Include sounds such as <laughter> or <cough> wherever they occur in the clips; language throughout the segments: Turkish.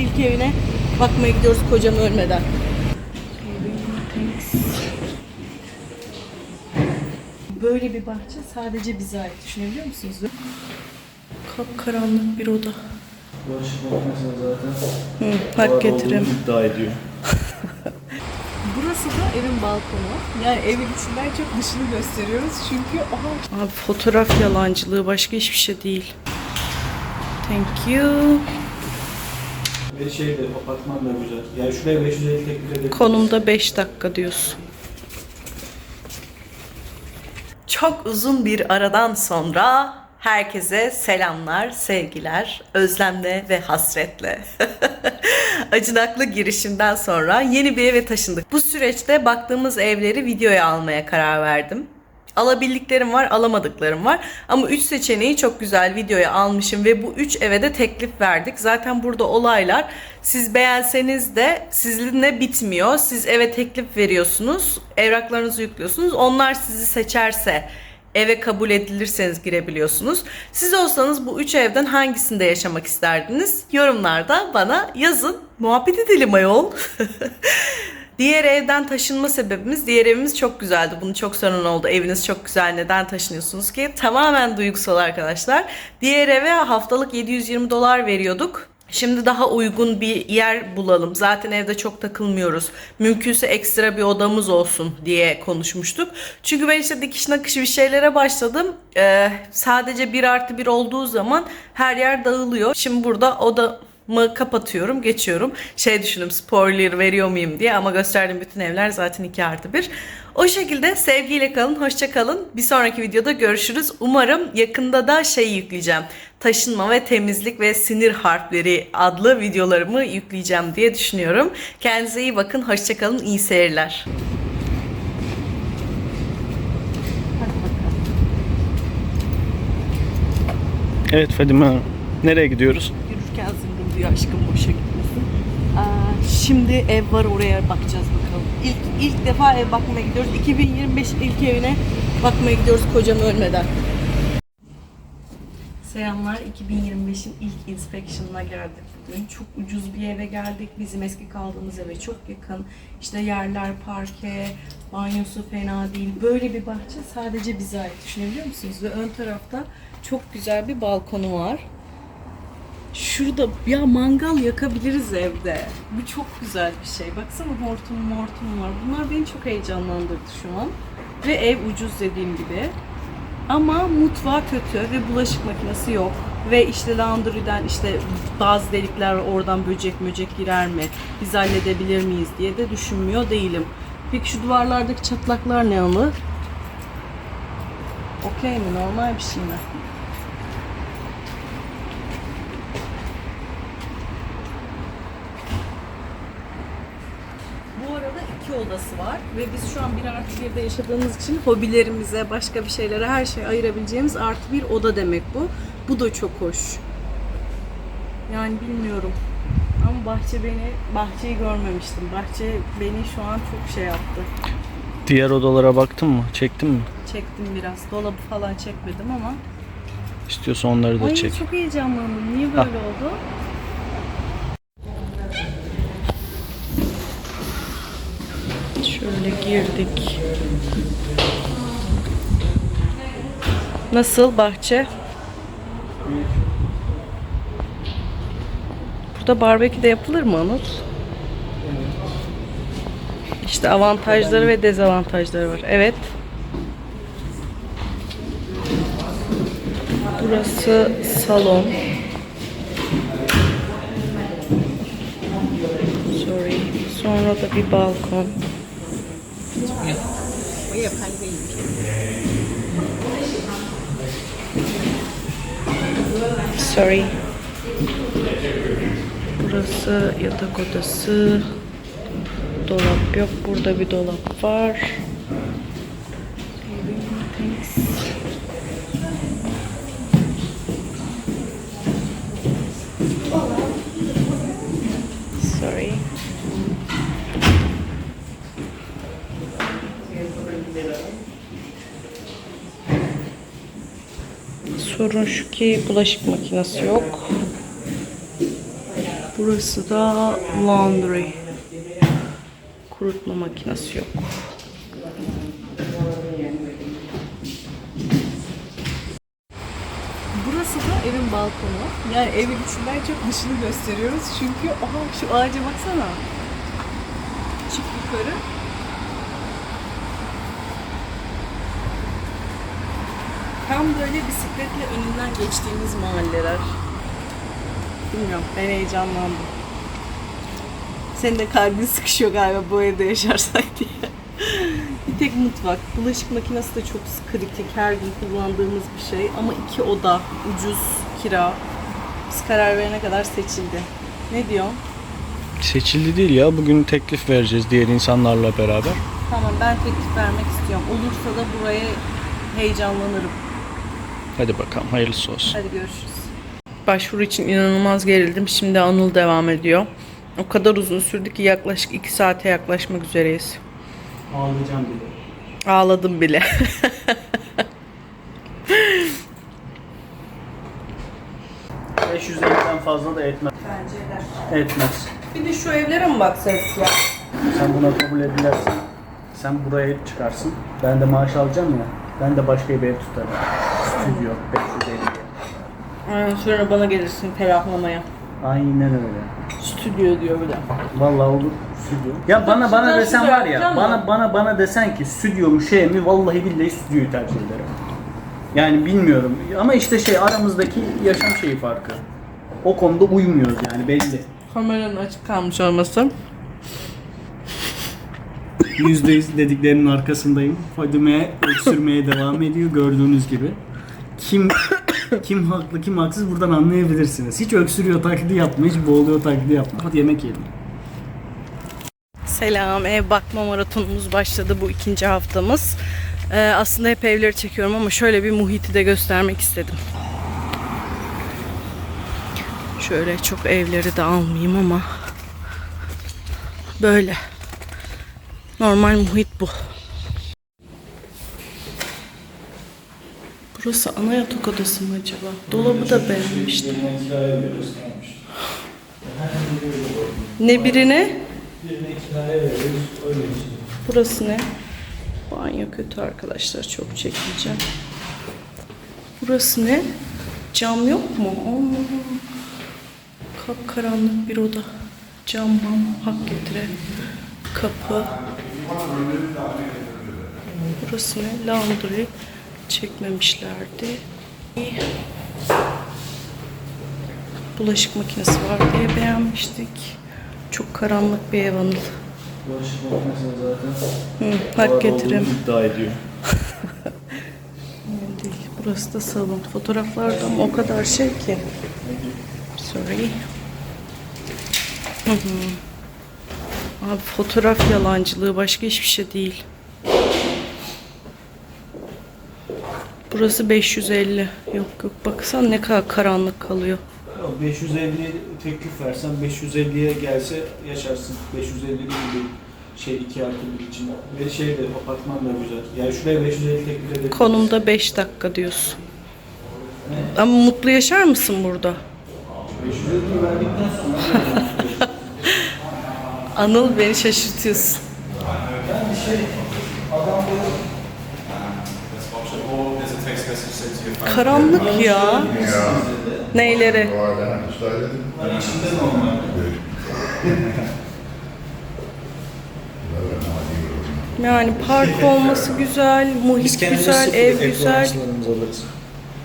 ilk evine bakmaya gidiyoruz kocam ölmeden. Böyle bir bahçe sadece bize ait. Düşünebiliyor musunuz? Kapkaranlık bir oda. Bulaşık makinesi zaten. Hı, hak olduğunu iddia ediyor. <laughs> Burası da evin balkonu. Yani evin içinden çok dışını gösteriyoruz çünkü aha. Abi fotoğraf yalancılığı başka hiçbir şey değil. Thank you. Ve şey de apartman da güzel. Yani şuraya 550 teklif. Konumda 5 dakika diyorsun. Çok uzun bir aradan sonra herkese selamlar, sevgiler, özlemle ve hasretle. <laughs> Acınaklı girişimden sonra yeni bir eve taşındık. Bu süreçte baktığımız evleri videoya almaya karar verdim. Alabildiklerim var, alamadıklarım var. Ama 3 seçeneği çok güzel videoya almışım ve bu 3 eve de teklif verdik. Zaten burada olaylar siz beğenseniz de sizinle bitmiyor. Siz eve teklif veriyorsunuz, evraklarınızı yüklüyorsunuz. Onlar sizi seçerse eve kabul edilirseniz girebiliyorsunuz. Siz olsanız bu üç evden hangisinde yaşamak isterdiniz? Yorumlarda bana yazın. Muhabbet edelim ayol. <laughs> Diğer evden taşınma sebebimiz, diğer evimiz çok güzeldi. Bunu çok sorun oldu. Eviniz çok güzel, neden taşınıyorsunuz ki? Tamamen duygusal arkadaşlar. Diğer eve haftalık 720 dolar veriyorduk. Şimdi daha uygun bir yer bulalım. Zaten evde çok takılmıyoruz. Mümkünse ekstra bir odamız olsun diye konuşmuştuk. Çünkü ben işte dikiş nakış bir şeylere başladım. Ee, sadece bir artı bir olduğu zaman her yer dağılıyor. Şimdi burada oda mı kapatıyorum, geçiyorum. Şey düşündüm spoiler veriyor muyum diye ama gösterdiğim bütün evler zaten 2 artı 1. O şekilde sevgiyle kalın, hoşça kalın. Bir sonraki videoda görüşürüz. Umarım yakında da şey yükleyeceğim. Taşınma ve temizlik ve sinir harfleri adlı videolarımı yükleyeceğim diye düşünüyorum. Kendinize iyi bakın, hoşça kalın, iyi seyirler. Evet Fadime. Nereye gidiyoruz? Yürürken zıngıl diyor aşkım boşa gitmesin. Aa, şimdi ev var oraya bakacağız bakalım. İlk, ilk defa ev bakmaya gidiyoruz. 2025 ilk evine bakmaya gidiyoruz kocam ölmeden. Selamlar. 2025'in ilk inspection'ına geldik bugün. Çok ucuz bir eve geldik. Bizim eski kaldığımız eve çok yakın. İşte yerler parke, banyosu fena değil. Böyle bir bahçe sadece bize ait. Düşünebiliyor musunuz? Ve ön tarafta çok güzel bir balkonu var. Şurada ya mangal yakabiliriz evde. Bu çok güzel bir şey. Baksana hortum mortum var. Bunlar beni çok heyecanlandırdı şu an. Ve ev ucuz dediğim gibi. Ama mutfağı kötü ve bulaşık makinesi yok. Ve işte laundry'den işte bazı delikler oradan böcek möcek girer mi? Biz halledebilir miyiz diye de düşünmüyor değilim. Peki şu duvarlardaki çatlaklar ne anı? Okey mi? Normal bir şey mi? Bu arada iki odası var ve biz şu an bir artı birde yaşadığımız için hobilerimize, başka bir şeylere her şey ayırabileceğimiz artı bir oda demek bu. Bu da çok hoş. Yani bilmiyorum. Ama bahçe beni, bahçeyi görmemiştim. Bahçe beni şu an çok şey yaptı. Diğer odalara baktın mı? Çektin mi? Çektim biraz. Dolabı falan çekmedim ama. İstiyorsan onları da Ay çek. çok heyecanlandım. Niye böyle oldu? Girdik. Nasıl bahçe? Burada barbekü de yapılır mı Anut? İşte avantajları ve dezavantajları var. Evet. Burası salon. Sorry. Sonra da bir balkon. Sorry. Burası yatak odası. Dolap yok. Burada bir dolap var. Thanks. Sorry. Sorun şu ki bulaşık makinesi yok. Burası da laundry. Kurutma makinesi yok. Burası da evin balkonu. Yani evin içinden çok dışını gösteriyoruz. Çünkü aha şu ağaca baksana. Çık yukarı. Tam böyle bisikletle önünden geçtiğimiz mahalleler. Bilmiyorum ben heyecanlandım. Senin de kalbin sıkışıyor galiba bu evde yaşarsak diye. bir tek mutfak. Bulaşık makinesi de çok kritik. Her gün kullandığımız bir şey. Ama iki oda. Ucuz kira. Biz karar verene kadar seçildi. Ne diyorsun? Seçildi değil ya. Bugün teklif vereceğiz diğer insanlarla beraber. Tamam ben teklif vermek istiyorum. Olursa da buraya heyecanlanırım. Hadi bakalım hayırlısı olsun. Hadi görüşürüz. Başvuru için inanılmaz gerildim. Şimdi Anıl devam ediyor. O kadar uzun sürdü ki yaklaşık 2 saate yaklaşmak üzereyiz. Ağlayacağım bile. Ağladım bile. <laughs> %550'den fazla da etmez. Bence eder. Etmez. Bir de şu evlere mi baksaydık ya? Sen buna kabul edilersin. Sen buraya çıkarsın. Ben de maaş alacağım ya. Ben de başka bir ev tutarım. Stüdyo 550. Aynen sonra bana gelirsin ferahlamaya. Aynen öyle. Stüdyo diyor bir de. Vallahi olur stüdyo. Ya bana bana desen var ya, yapacağım bana mı? bana bana desen ki stüdyo mu şey mi vallahi billahi stüdyoyu tercih ederim. Yani bilmiyorum ama işte şey aramızdaki yaşam şeyi farkı. O konuda uymuyoruz yani belli. Kameranın açık kalmış olması. %100 dediklerinin arkasındayım. Fadime öksürmeye devam ediyor gördüğünüz gibi. Kim <coughs> kim haklı kim haksız buradan anlayabilirsiniz. Hiç öksürüyor taklidi yapma, hiç boğuluyor taklidi yapma. Hadi yemek yiyelim. Selam, ev bakma maratonumuz başladı bu ikinci haftamız. Ee, aslında hep evleri çekiyorum ama şöyle bir muhiti de göstermek istedim. Şöyle çok evleri de almayayım ama böyle. Normal muhit bu. Burası ana yatak odası mı acaba? Dolabı da beğenmiştim. Ne birine? Burası ne? Banyo kötü arkadaşlar. Çok çekmeyeceğim. Burası ne? Cam yok mu? Allah. Kapkaranlık bir oda. Cam mam hak getire. Kapı. Burası ne? Laundry. Çekmemişlerdi. Bulaşık makinesi var diye beğenmiştik. Çok karanlık bir ev anıl. Bulaşık makinesi zaten. Hı, hak getirem. iddia ediyor. <laughs> Değil. Burası da salon. Fotoğraflarda ama o kadar şey ki. Sorry. Hı hı. Abi fotoğraf yalancılığı başka hiçbir şey değil. Burası 550. Yok yok baksana ne kadar karanlık kalıyor. 550 teklif versen 550'ye gelse yaşarsın. 550 gibi bir şey iki artı bir için. Ve şey de apartman da güzel. Yani şuraya 550 teklif edebiliriz. Konumda 5 dakika diyorsun. Ama mutlu yaşar mısın burada? 550 verdikten sonra <laughs> Anıl beni şaşırtıyorsun. yani şey adam böyle Karanlık ya. Neyleri? içinde <laughs> normal. Yani park olması güzel, muhit güzel, ev güzel.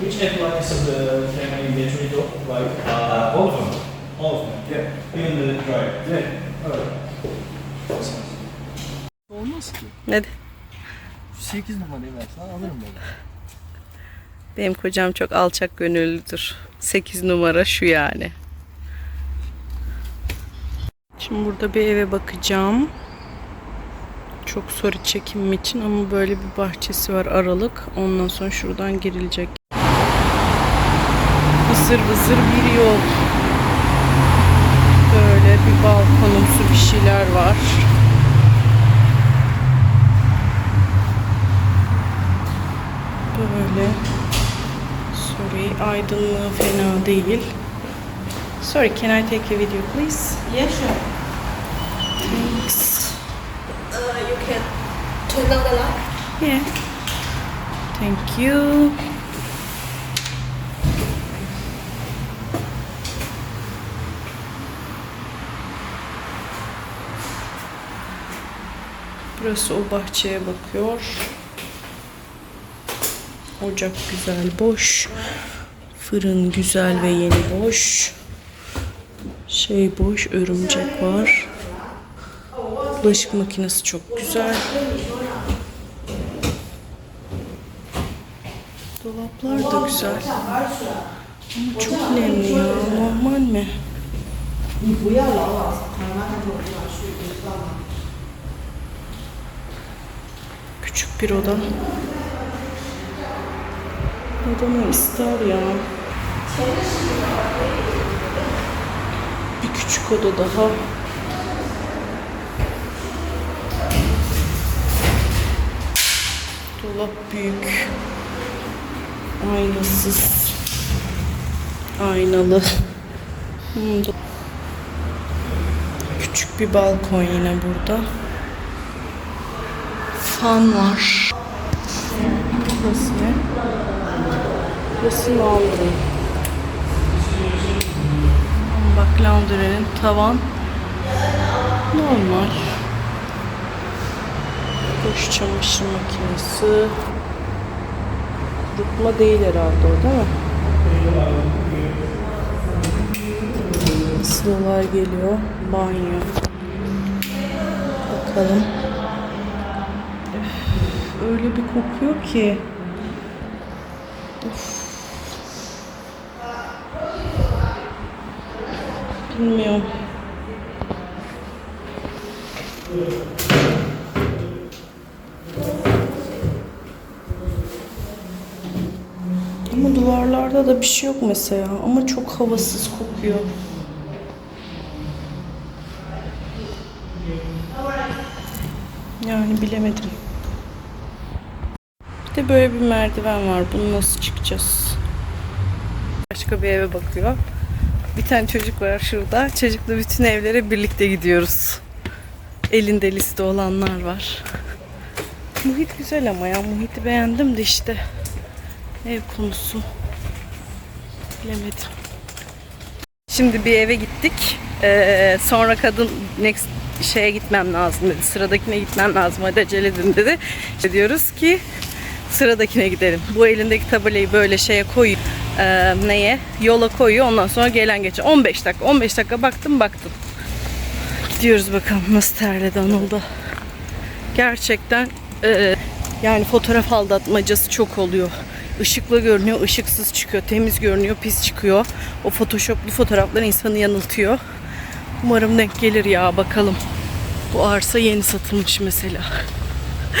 Which appliances uh, can I get rid of? Like uh, all of them. All of them. Yeah. Even the dryer. Yeah. Alright. Olmaz ki. Ne? 8 numarayı versen alırım böyle. Benim kocam çok alçak gönüllüdür. 8 numara şu yani. Şimdi burada bir eve bakacağım. Çok soru çekimim için ama böyle bir bahçesi var aralık. Ondan sonra şuradan girilecek. Vızır vızır bir yol. Böyle bir balkonumsu bir şeyler var. Böyle. Sorry, aydınlığı fena değil. Sorry, can I take a video, please? Yeah, sure. Thanks. Uh, you can turn down the light. Yeah. Thank you. Burası o bahçeye bakıyor. Ocak güzel boş. Fırın güzel ve yeni boş. Şey boş, örümcek var. Bulaşık makinesi çok güzel. Dolaplar da güzel. Ama çok nemli ya. Normal mi? Küçük bir oda. Adamı ister ya. Bir küçük oda daha. Dolap büyük. Aynasız. Aynalı. Küçük bir balkon yine burada. Fan var. Burası ne? Burası laundry. Bak laundry'nin tavan normal. Boş çamaşır makinesi. Kurutma değil herhalde o değil mi? Sıralar geliyor. Banyo. Bakalım. Öyle bir kokuyor ki. Of. Bilmiyorum. Ama duvarlarda da bir şey yok mesela. Ama çok havasız kokuyor. Yani bilemedim. Bir de böyle bir merdiven var. Bunu nasıl çıkacağız? Başka bir eve bakıyor. Bir tane çocuk var şurada. Çocukla bütün evlere birlikte gidiyoruz. Elinde liste olanlar var. Muhit güzel ama ya. Muhit'i beğendim de işte. Ev konusu. Bilemedim. Şimdi bir eve gittik. Ee, sonra kadın next şeye gitmem lazım dedi. Sıradakine gitmem lazım. Hadi acele edin dedi. Diyoruz ki sıradakine gidelim. Bu elindeki tabelayı böyle şeye koyuyor. Ee, neye? Yola koyuyor. Ondan sonra gelen geçen. 15 dakika. 15 dakika baktım baktım. Gidiyoruz bakalım nasıl terledi Anıl'da. Gerçekten e, yani fotoğraf aldatmacası çok oluyor. Işıklı görünüyor, ışıksız çıkıyor. Temiz görünüyor, pis çıkıyor. O photoshoplu fotoğraflar insanı yanıltıyor. Umarım denk gelir ya bakalım. Bu arsa yeni satılmış mesela.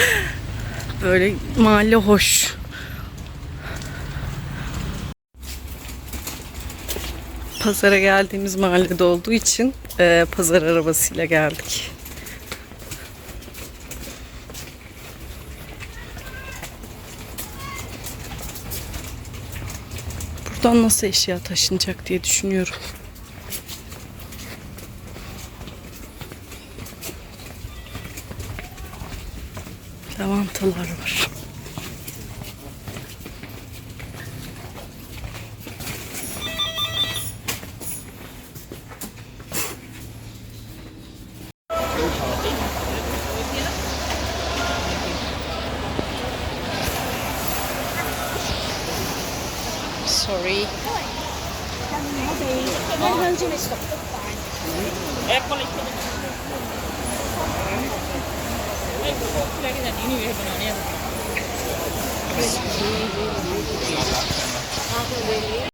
<laughs> Böyle mahalle hoş. Pazara geldiğimiz mahallede olduğu için e, pazar arabasıyla geldik. Buradan nasıl eşya taşınacak diye düşünüyorum. Lavantalar var. Sorry.